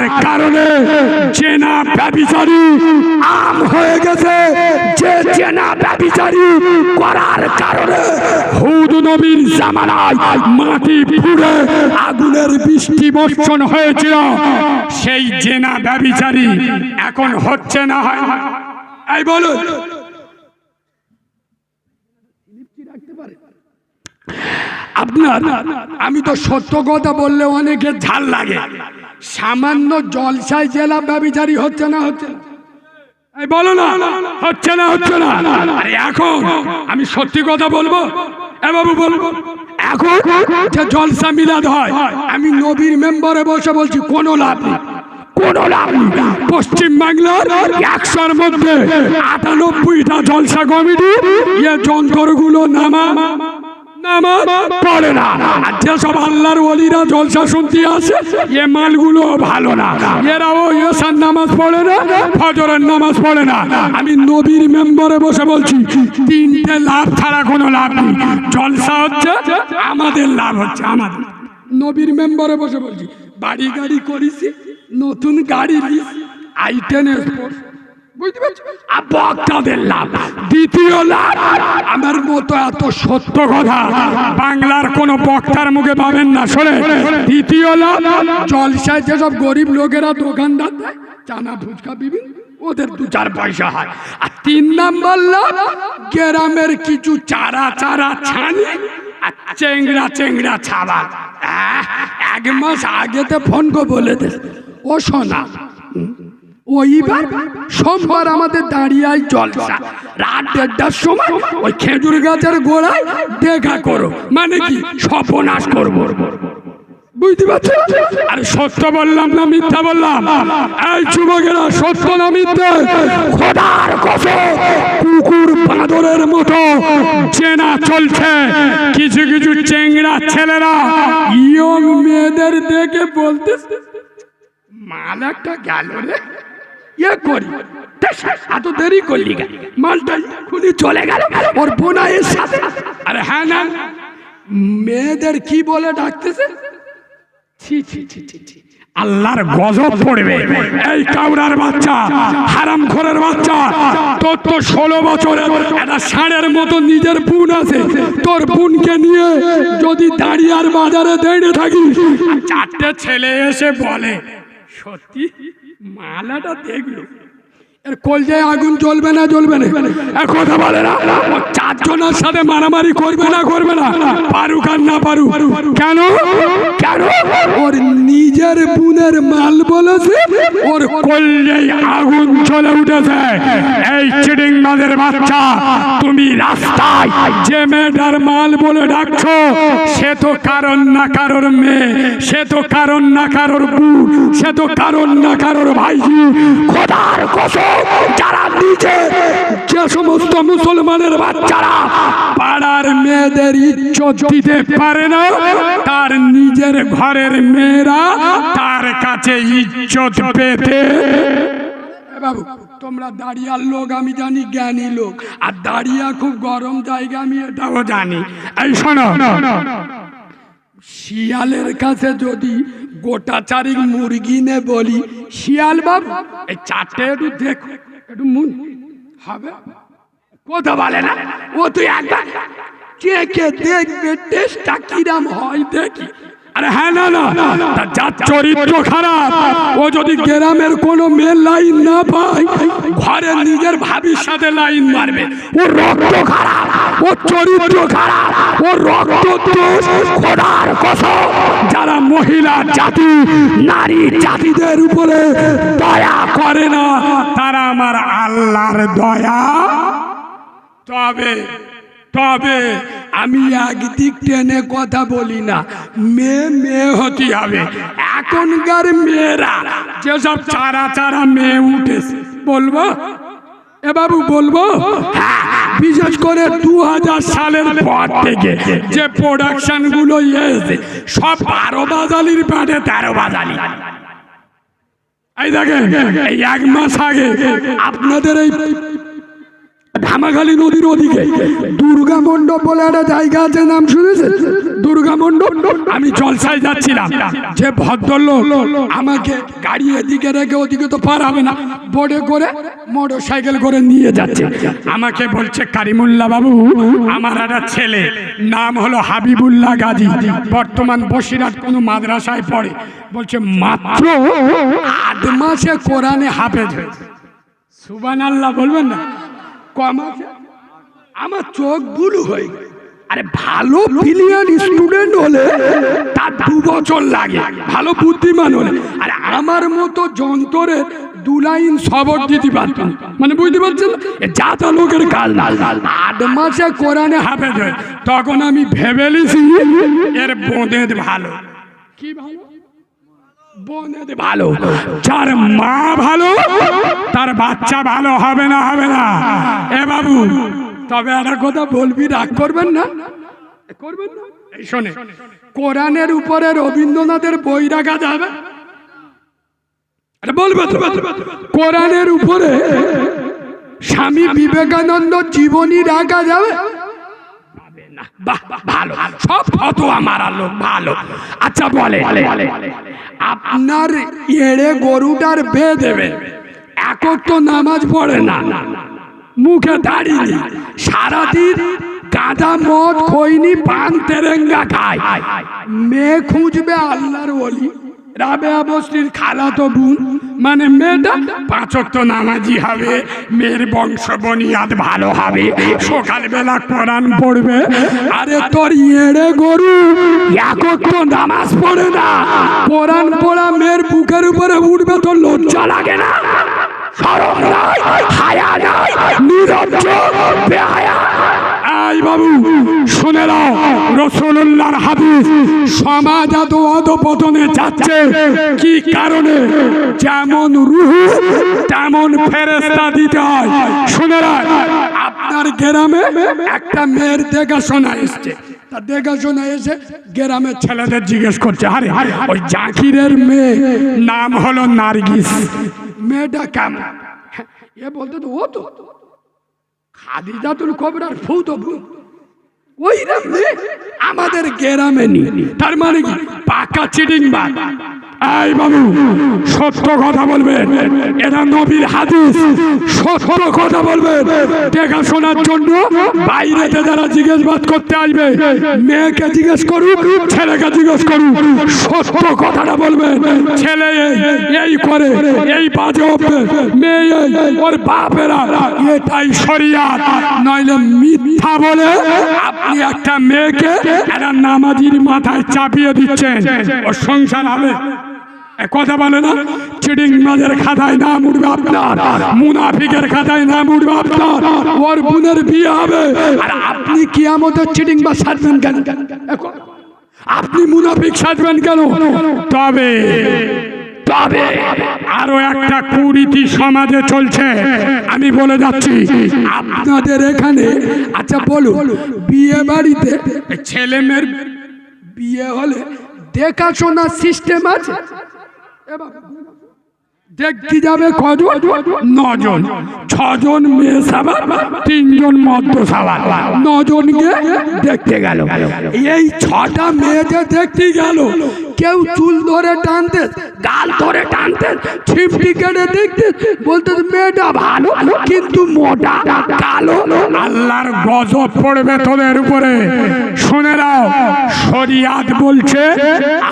কারণে চেনা ব্যবিচারী আম হয়ে গেছে। যে চেনা ব্যবিচারী করার কারণে হুদ নবীর জামানায় মাটি পুড়ে আগুনের বৃষ্টি বর্ষণ হয়েছিল। সেই জেনা ব্যবিচারী এখন হচ্ছে না হয়? এই বলুন। আপনার, আমি তো সত্য কথা বললে অনেকে ঝাল লাগে। সামান্য জলসায় জেলা ব্যবচারী হচ্ছে না হচ্ছে? না বলো না, হচ্ছে না হচ্ছে না। আরে এখন আমি সত্যি কথা বলব? এ বাবু বলব এখন যে জলসা মিলাদ হয়, আমি নবীর মেম্বারে বসে বলছি, কোনো লাভ নেই। কোনো লাভ পশ্চিম বাংলার একশোর মধ্যে আটানব্বইটা জলসা কমিটি ইয়ে যন্ত্রগুলো নামা। নামাজ পড়ে না জলসা এ মালগুলো ভালো না। নামাজ পড়ে না নামাজ পড়ে না। আমি নবীর মেম্বারে বসে বলছি, তিনটে লাভ ছাড়া কোনো লাভ নেই। জলসা হচ্ছে, আমাদের লাভ হচ্ছে, আমাদের। নবীর মেম্বারে বসে বলছি, বাড়ি গাড়ি করিছি নতুন গাড়ি লিস আই টেন বুঝতে পারছ? আর বক্তাদের লাভ। দ্বিতীয় লাভ আমার মতো এত সত্য কথা বাংলার কোন বক্তার মুখে পাবেন না শোনে দ্বিতীয় লাভ জলসায় যেসব গরিব লোকেরা দোকানদার দেয় চানা ফুচকা বিবিন ওদের দু চার পয়সা হয়। আর তিন নাম্বার লাভ গ্রামের কিছু চারা চারা ছানি আর চেংড়া চেংড়া ছাবা এক মাস আগেতে ফোন করে বলে দে ও শোনা ওইবার সোমবার আমাদের দাঁড়িয়ে জলসা। রাত দেড়টার সময় ওই খেজুর গাছের গোড়ায় দেখা করো। মানে কি? সর্বনাশ করব। বুঝতে পারছ? আরে সত্য বললাম না মিথ্যা বললাম? এই যুবকেরা সত্য না মিথ্যা? খোদার কসম কুকুর বাঁদরের মতো চেনা চলছে। কিছু কিছু চেংড়া ছেলেরা ইয়ং মেয়েদের দেখে বলতেছে মাল একটা গেল রে। ইয়ে করি। এত দেরি করলি মালটা খুনি চলে গেল ওর বোনাইয়ের সাথে। আরে হ্যাঁ না। মেয়েদের কি বলে ডাকতেছে? ছি ছি আল্লাহর গজব পড়বে। এই কাউরার বাচ্চা, হারাম খোরের বাচ্চা, তোর তো ষোলো বছরের একটা ষাঁড়ের মতো নিজের বোন আছে। তোর বোনকে নিয়ে যদি দাঁড়িয়ার বাজারে দাঁড়িয়ে আর চারটে ছেলে এসে বলে, সত্যি? মালাটা দেখল। আগুন না বলে না সাথে মারামারি করবে না করবে না। পারুক নিজের মাল বলেছে, ওর আগুন জ্বলে উঠেছে। এই চিডিং বাচ্চা, তুমি রাস্তায় যে মেয়েটার মাল বলে ডাকছো, সে তো কারণ না কারোর মেয়ে, সে তো কারণ না কারোর বুট সে তো কারণ না কারোর ভাইজি খোদার কসম। যারা নিজে যে সমস্ত মুসলমানের বাচ্চারা পাড়ার মেয়েদের ইজ্জত দিতে পারে না, তার নিজের ঘরের মেয়েরা তার কাছে ইজ্জত পেতে। বাবু, তোমরা দাঁড়িয়ার লোক, আমি জানি জ্ঞানী লোক, আর দাঁড়িয়া খুব গরম জায়গা, আমি এটাও জানি। এই শোনো, শিয়ালের কাছে যদি গোটা চারিক মুরগি নে বলি। শিয়াল বাবু, এই চারটে একটু দেখো, একটু মুন। হবে? কথা বলে না। ও তুই একবার কে কে দেখবে, টেস্টটা কিরাম হয় দেখি। আরে হ্যাঁ না না যার চরিত্র খারাপ। ও যদি গ্রামের কোনো মেয়ের লাইন না পায় ঘরের নিজের ভাবির সাথে লাইন মারবে। ও রক্ত খারাপ। ও চরিত্র খারাপ ও রক্ত দোষ খোদার কসম। যারা মহিলা জাতি নারী জাতিদের উপরে দয়া করে না তারা আমার আল্লাহর দয়া। তবে তবে আমি একদিক টেনে কথা বলি না মেয়ে মেয়ে হতে হবে। এখনকার মেয়েরা যেসব চারা চারা মেয়ে উঠেছে বলব? এ বাবু বলব? হ্যাঁ, বিশেষ করে দু হাজার সালের পর থেকে যে প্রোডাকশনগুলো এসেছে, সব বারো বাজালির প্যাটে তেরো বাজালি। এই দেখেন, এই এক মাস আগে আপনাদের এই ধামাখালী নদীর ওদিকে। দুর্গা মণ্ডপ বলে একটা জায়গা আছে, নাম শুনেছে দুর্গা মণ্ডপ? আমি জলসায় যাচ্ছিলাম। যে ভদ্রলোক আমাকে গাড়ি এদিকে রেখে ওদিকে তো পার হবে না, বোর্ডে করে মোটর সাইকেল করে নিয়ে যাচ্ছে। আমাকে বলছে কারিমুল্লাহ বাবু, আমার একটা ছেলে, নাম হলো হাবিবুল্লাহ গাজী, বর্তমান বসিরহাট কোনো মাদ্রাসায় পড়ে। বলছে, মাত্র আট মাসে কোরআনে হাফেজ হয়েছে। সুবান আল্লাহ বলবেন না? কম আছে? আমার চোখ বুলু হয়ে গেছে। আরে ভালো ব্রিলিয়ান স্টুডেন্ট হলে তার দু বছর লাগে। ভালো বুদ্ধিমান হলে। আরে আমার মতো যন্ত্রে দু লাইন সবর দিতে পারতাম। মানে বুঝতে পারছেন? এ যাতা লোকের কাল না। আট মাসে কোরআনে হাফেজ তখন আমি ভেবেলিছি এর বোঁদের ভালো। কি ভালো? ভালো, যার মা ভালো, তার বাচ্চা ভালো হবে না হবে না। এ বাবু, তবে একটা কথা বলবি, রাগ করবেন না? করবেন না? এই শোনে, কোরআনের উপরে রবীন্দ্রনাথের বই রাখা যাবে বলবে তো। কোরআনের উপরে স্বামী বিবেকানন্দ জীবনী রাখা যাবে? সব ফতোয়া মারা লোক, ভালো। আচ্ছা বলে। আপনার এড়ে গরুটার বে দেবে একক তো নামাজ পড়ে না। মুখে দাঁড়িয়ে সারাদিন গাঁদা মদ, খৈনি, পান, তেরেঙ্গা খায়। মেয়ে খুঁজবে আল্লাহর ওলি। রাবে আবস্ত্রীর খালাতো বোন। মানে মেয়েটা তো নামাজি হবে, মেয়ের বংশ বনিয়াদ ভালো হবে। সকালবেলা কোরআন পড়বে, আরে তোর এড়ে গরু, একক তো নামাজ পড়ে না। কোরআন পড়া মেয়ের বুকের উপরে উঠবে, তোর লজ্জা লাগে না? শরম নাই, হায়া নাই বেহায়া। এই বাবু শুনে নাও রসুল্লাহর হাদিস। সমাজ এত অধপতনে যাচ্ছে। কি কারণে? যেমন রুহু, তেমন ফেরেস্তা দিতে হয়। শুনে আপনার গ্রামে একটা মেয়ের দেখাশোনা এসছে। তা দেখাশোনা এসে গ্রামের ছেলেদের জিজ্ঞেস করছে, আরে, ওই জাকিরের মেয়ে নাম হলো নার্গিস। মেয়েটা কেমন? এ বলতে তো ও তো খাদিজাতুল কবরার ফু তো ফু ওই আমাদের গ্রামে নি তার মানে পাকা চিটিং বাদ এই বাবু, সত্য কথা বলবেন। এটা নবীর হাদিস, সত্য কথা বলবেন। দেখাশোনার জন্য বাইরেতে যারা জিজ্ঞেসবাদ করতে আসবে, মেয়েকে জিজ্ঞেস করুক, ছেলেকে জিজ্ঞেস করুক, সত্য কথাটা বলবেন। ছেলে এই- করে, এই বাজে মেয়ে ওর বাপেরা, এটাই শরিয়াত। নইলে মিথ্যা বলে আপনি একটা মেয়েকে একটা নামাজির মাথায় চাপিয়ে দিচ্ছেন। ওর সংসার হবে। কথা বলে না? চিডিং মাঝের খাতায় নাম উঠবে আপনার। মুনাফিকের খাতায় নাম উঠবে আপনার। ওর বোনের বিয়ে হবে। আর আপনি কিয়ামতের চিডিং বা সাজবেন কেন? আপনি মুনাফিক সাজবেন কেন? তবে তবে আরও একটা কুরীতি সমাজে চলছে। আমি বলে যাচ্ছি, আপনাদের এখানে আচ্ছা বলুন, বিয়ে বাড়িতে ছেলে মেয়ের বিয়ে হলে দেখাশোনার সিস্টেম আছে? এবার দেখতে যাবে কজন? নজন। ছজন মেয়ে সাবার তিনজন মদ্য সাবার নজনকে দেখতে গেল। এই ছটা মেয়ে যে দেখতে গেল। কেউ চুল ধরে টানতে, গাল ধরে টানতে, ছিপটি কেটে দেখতে বলতে, মেয়েটা ভালো, কিন্তু মোটা, কালো। আল্লাহর গজব পড়বে তোদের উপরে। শুনে নাও, শরিয়াত বলছে,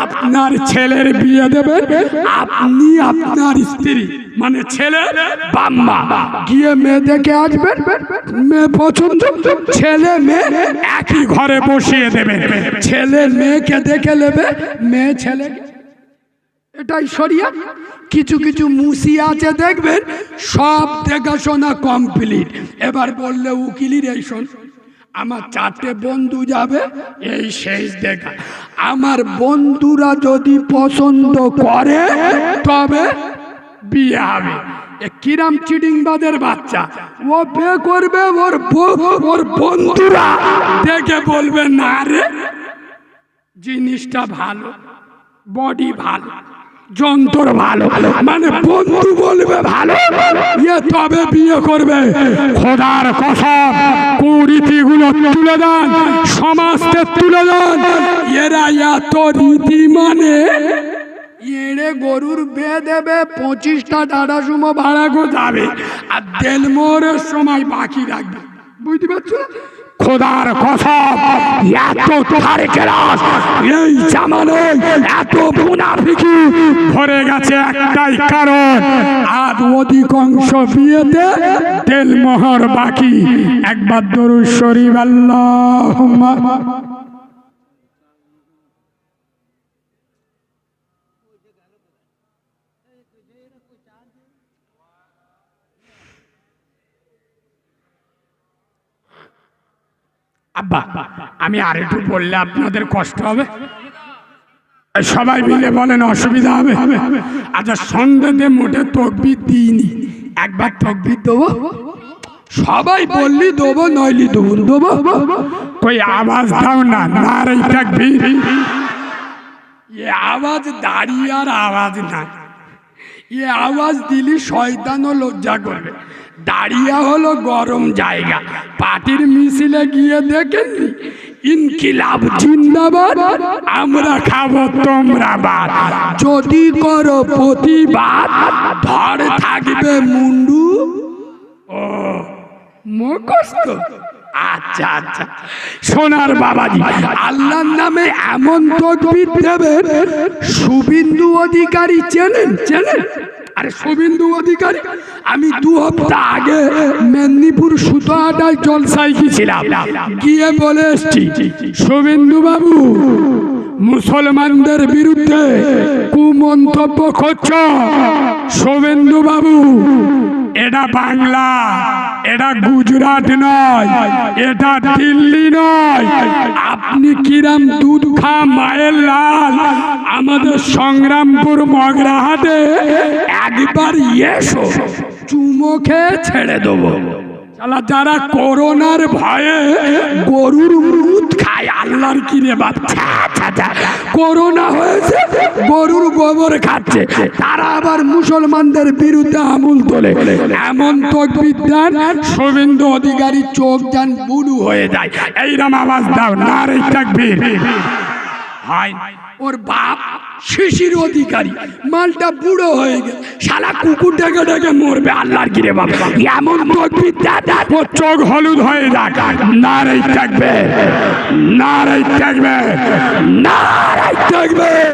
আপনার ছেলের বিয়ে দেবে আপনি আপনার স্ত্রী মানে ছেলে বাম্মা গিয়ে মেয়ে দেখে আসবেন, মেয়ে পছন্দ, ছেলে মেয়ে একই ঘরে বসিয়ে দেবে। ছেলে মেয়েকে দেখে নেবে, মেয়ে ছেলে। এটাই সরিয়া কিছু কিছু মুসি আছে দেখবেন, সব দেখাশোনা কমপ্লিট। এবার বললে উকিলির এই শোন, আমার চারটে বন্ধু যাবে, এই শেষ দেখা। আমার বন্ধুরা যদি পছন্দ করে, তবে বিয়ে হবে। এ কিরাম চিডিংবাদের বাচ্চা। ও বে করবে ওর ওর বন্ধুরা। দেখে বলবে, না রে, জিনিসটা ভালো বডি ভালো, যন্ত্র ভালো মানে বন্ধু বলবে ভালো ইয়ে তবে বিয়ে করবে। খোদার কসম, কুরীতিগুলো তুলে দেন, সমাজকে তুলে দেন। এরা এত রীতি মানে এড়ে গরুর বে দেবে, পঁচিশটা টাটা সুমো ভাড়া করে গোজাবে আর দেলমোরের সময় বাকি রাখবে। বুঝতে পারছ? খোদার কসম, এত ধারে কেরাস এই জামানোয় এত মুনাফিকি ভরে গেছে একটাই কারণ, আজ অধিকাংশ বিয়েতে তেলমোহর বাকি। একবার দরুদ শরীফ আল্লাহ আব্বা, আমি আর একটু বললে আপনাদের কষ্ট হবে। সবাই মিলে বলেন অসুবিধা হবে। আচ্ছা সন্ধ্যেতে মোটে তকবির দিইনি। একবার তকবির দেবো? সবাই বললি দেবো, নইলি দেবো দেবো কই, আওয়াজ দাও না নারাই থাকবি এ আওয়াজ দাঁড়িয়ে আর আওয়াজ না এ আওয়াজ দিলি শয়তানও লজ্জা করবে। দাঁড়িয়ে হলো গরম জায়গা। পার্টির মিছিলে গিয়ে দেখেননি ইনকিলাব জিন্দাবাদ, আমরা খাব তোমরা বাদ। যদি করো প্রতিবাদ, ধর থাকবে মুন্ডু। ও, মুখস্থ। আচ্ছা আচ্ছা। সোনার বাবাজি, আল্লাহর নামে এমন তকবির দেবেন, শুভিন্দু অধিকারী চেনেন চেনেন? আরে শোভেন্দু অধিকারী, আমি দু হপ্তাহ আগে মেদিনীপুর সুতোহাটায় জলসাই গিয়েছিলাম। গিয়ে বলে এসছি, শুভিন্দু বাবু, মুসলমানদের বিরুদ্ধে কুমন্তব্য করছ। শুভেন্দু বাবু, এটা বাংলা। এটা গুজরাট নয়, এটা দিল্লি নয়। আপনি কিরাম দুধ খা মায়ের লাল। আমাদের সংগ্রামপুর মগরাহাটে একবার এসো চুমো খেয়ে ছেড়ে দেবো। যারা করোনার ভয়ে গরুর দুধ খায়, আল্লাহর কিনে বাচ্চা করোনা হয়েছে, গরুর গোবর খাচ্ছে। তারা আবার মুসলমানদের বিরুদ্ধে আমুল তোলে। এমন তকবির দেন, শুভেন্দু অধিকারী চোখ যান বুলু হয়ে যায়। এইরকম আওয়াজ দাও তাকবীর। হয়, ওর বাপ শিশির অধিকারী। মালটা বুড়ো হয়ে গেছে শালা কুকুর ডেকে ডেকে মরবে, আল্লাহর গিরে বাবা চোখ হলুদ হয়ে যাক। নারাই থাকবে নারাই থাকবে নারাই থাকবে।